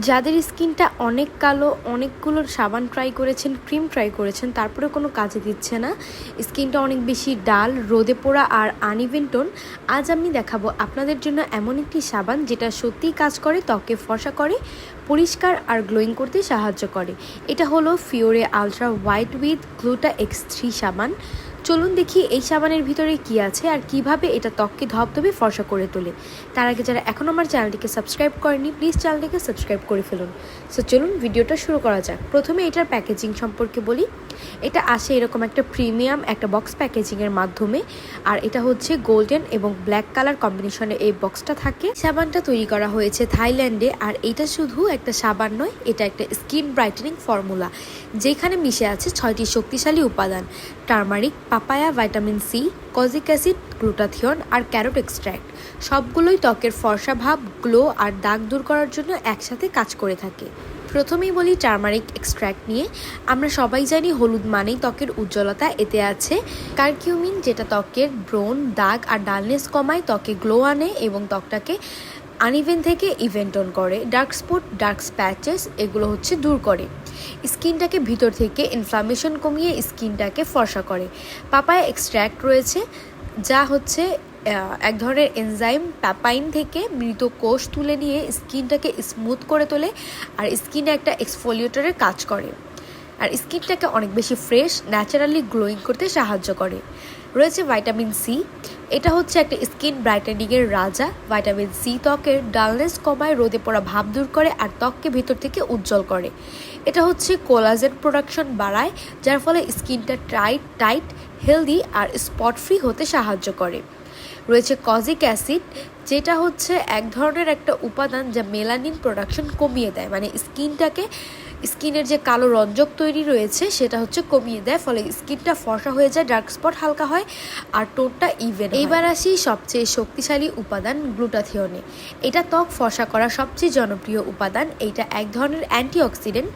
যাদের স্কিনটা অনেক কালো, অনেকগুলো সাবান ট্রাই করেছেন, ক্রিম ট্রাই করেছেন তারপরে কোনো কাজে দিচ্ছে না। স্কিনটা অনেক বেশি ডাল, রোদে পোড়া আর আনইভেন টোন। আজ আমি দেখাবো আপনাদের জন্য এমন একটি সাবান যেটা সত্যিই কাজ করে, ত্বকে ফসা করে, পরিষ্কার আর গ্লোয়িং করতে সাহায্য করে। এটা হলো Fiore ultra white with gluta X three সাবান। চলুন দেখি এই সাবানের ভিতরে কি আছে আর কীভাবে এটা ত্বককে ধপধপে ফর্সা করে তোলে। তার আগে যারা এখন আমার চ্যানেলটিকে সাবস্ক্রাইব করেনি প্লিজ চ্যানেলটিকে সাবস্ক্রাইব করে ফেলুন। সো চলুন ভিডিওটা শুরু করা যাক। প্রথমে এটার প্যাকেজিং সম্পর্কে বলি। এটা আসে এরকম একটা প্রিমিয়াম, একটা বক্স প্যাকেজিংয়ের মাধ্যমে। আর এটা হচ্ছে গোল্ডেন এবং ব্ল্যাক কালার কম্বিনেশনে এই বক্সটা থাকে। সাবানটা তৈরি করা হয়েছে থাইল্যান্ডে, আর এটা শুধু একটা সাবান নয়, এটা একটা স্কিন ব্রাইটেনিং ফর্মুলা যেখানে মিশে আছে ছয়টি শক্তিশালী উপাদান turmeric papaya vitamin C kojic acid glutathione আর ক্যারোট এক্সট্র্যাক্ট সবগুলোই ত্বকের ফর্সা ভাব গ্লো আর দাগ দূর করার জন্য একসাথে কাজ করে থাকে। প্রথমেই বলি টার্মারিক এক্সট্র্যাক্ট নিয়ে। আমরা সবাই জানি হলুদ মানেই ত্বকের উজ্জ্বলতা, এতে আছে কারকিউমিন, যেটা ত্বকের ব্রোন দাগ আর ডালনেস কমায়, ত্বকে গ্লো আনে এবং ত্বকটাকে আনইভেন থেকে ইভেন্ট অন করে। ডার্ক স্পট ডার্ক স্প্যাচেস এগুলো হচ্ছে দূর করে। স্কিনটাকে ভিতর থেকে ইনফ্লামেশন কমিয়ে স্কিনটাকে ফর্সা করে। পাপায়া এক্সট্র্যাক্ট রয়েছে, যা হচ্ছে এক ধরনের এনজাইম প্যাপাইন থেকে মৃত কোষ তুলে নিয়ে স্কিনটাকে স্মুথ করে তোলে আর স্কিনে একটা এক্সফোলিয়েটরের কাজ করে। আর স্কিনটাকে অনেক বেশি ফ্রেশ ন্যাচারালি গ্লোয়িং করতে সাহায্য করে। রয়েছে ভাইটামিন সি এটা হচ্ছে একটা স্কিন ব্রাইটেনিংয়ের রাজা। ভাইটামিন সি ত্বকের ডালনেস কমায়, রোদে পড়া ভাব দূর করে আর ত্বককে ভিতর থেকে উজ্জ্বল করে। এটা হচ্ছে কোলাজেন প্রোডাকশন বাড়ায়, যার ফলে স্কিনটা টাইট টাইট হেলদি আর স্পট ফ্রি হতে সাহায্য করে। রয়েছে কজিক অ্যাসিড যেটা হচ্ছে এক ধরনের একটা উপাদান যা মেলানিন প্রোডাকশন কমিয়ে দেয়। মানে স্কিনটাকে, স্কিনের যে কালো রঞ্জক তৈরি রয়েছে, সেটা হচ্ছে কমিয়ে দেয়, ফলে স্কিনটা ফসা হয়ে যায় ডার্ক স্পট হালকা হয়, আর টোনটা ইভেন এইবার আসি সবচেয়ে শক্তিশালী উপাদান গ্লুটাথিয়নে এটা ত্বক ফসা করা সবচেয়ে জনপ্রিয় উপাদান। এইটা এক ধরনের অ্যান্টিঅক্সিডেন্ট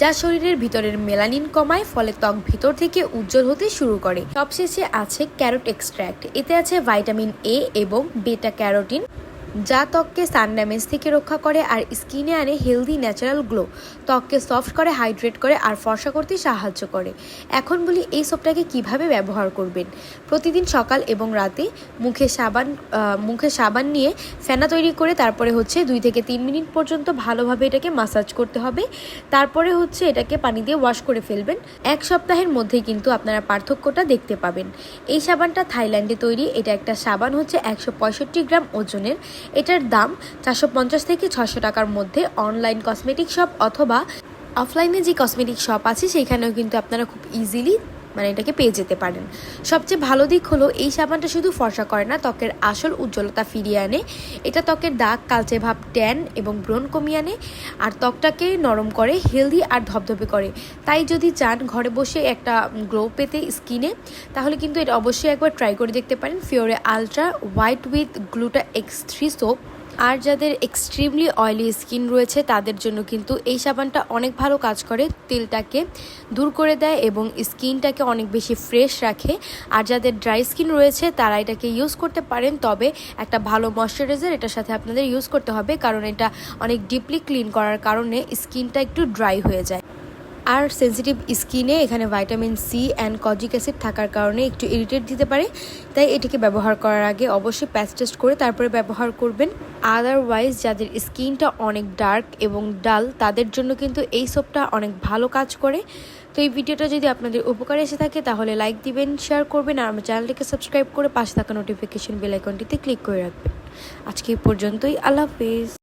যা শরীরের ভিতরের মেলানিন কমায়, ফলে ত্বক ভিতর থেকে উজ্জ্বল হতে শুরু করে। সবশেষে আছে ক্যারোট এক্সট্র্যাক্ট এতে আছে ভাইটামিন এ এবং বেটা ক্যারোটিন again. যা ত্বককে সান ড্যামেজ থেকে রক্ষা করে আর স্কিনে আনে হেলদি ন্যাচারাল গ্লো। ত্বককে সফট করে, হাইড্রেট করে আর ফর্সা করতে সাহায্য করে। এখন বলি এই সোপটাকে কীভাবে ব্যবহার করবেন? প্রতিদিন সকাল এবং রাতে মুখে সাবান মুখে সাবান নিয়ে ফেনা তৈরি করে তারপরে হচ্ছে দুই থেকে তিন মিনিট পর্যন্ত ভালোভাবে এটাকে মাসাজ করতে হবে। তারপরে হচ্ছে এটাকে পানি দিয়ে ওয়াশ করে ফেলবেন। এক সপ্তাহের মধ্যেই কিন্তু আপনারা পার্থক্যটা দেখতে পাবেন। এই সাবানটা থাইল্যান্ডে তৈরি, এটা একটা সাবান হচ্ছে একশো পঁয়ষট্টি গ্রাম ওজনের। এটার দাম চারশো পঞ্চাশ থেকে ছশো টাকার মধ্যে অনলাইন কসমেটিক শপ অথবা অফলাইনে যে কসমেটিক শপ আছে, সেখানেও কিন্তু আপনারা খুব ইজিলি মানে এটাকে পেয়ে যেতে পারেন। সবচেয়ে ভালো দিক হলো, এই সাবানটা শুধু ফর্সা করে না, ত্বকের আসল উজ্জ্বলতা ফিরিয়ে আনে। এটা ত্বকের দাগ, কালচে ভাব ট্যান এবং ব্রণ কমিয়ে আনে আর ত্বকটাকে নরম করে, হেলদি আর ধবধবে করে। তাই যদি চান ঘরে বসে একটা গ্লো পেতে স্কিনে, তাহলে কিন্তু এটা অবশ্যই একবার ট্রাই করে দেখতে পারেন। Fiore ultra white with gluta X three soap. আর যাদের এক্সট্রিমলি অয়েলি স্কিন রয়েছে, তাদের জন্য কিন্তু এই সাবানটা অনেক ভালো কাজ করে, তেলটাকে দূর করে দেয় এবং স্কিনটাকে অনেক বেশি ফ্রেশ রাখে। আর যাদের ড্রাই স্কিন রয়েছে, তারা এটাকে ইউজ করতে পারেন, তবে একটা ভালো ময়শ্চারাইজার এটার সাথে আপনাদের ইউজ করতে হবে, কারণ এটা অনেক ডিপলি ক্লিন করার কারণে স্কিনটা একটু ড্রাই হয়ে যায়। আর সেন্সিটিভ স্কিনে এখানে vitamin C and kojic acid থাকার কারণে একটু ইরিটেট দিতে পারে। তাই এটিকে ব্যবহার করার আগে অবশ্যই প্যাচ টেস্ট করে তারপরে ব্যবহার করবেন। আদারওয়াইজ যাদের স্কিনটা অনেক ডার্ক এবং ডাল তাদের জন্য কিন্তু এই সোপটা অনেক ভালো কাজ করে। তো এই ভিডিওটা যদি আপনাদের উপকারে এসে থাকে, তাহলে লাইক দিবেন শেয়ার করবেন আর আমার চ্যানেলটিকে সাবস্ক্রাইব করে পাশে থাকা নোটিফিকেশন বেল আইকনটিতে ক্লিক করে রাখবেন। আজকে এই পর্যন্তই, আল্লাহ হাফিজ।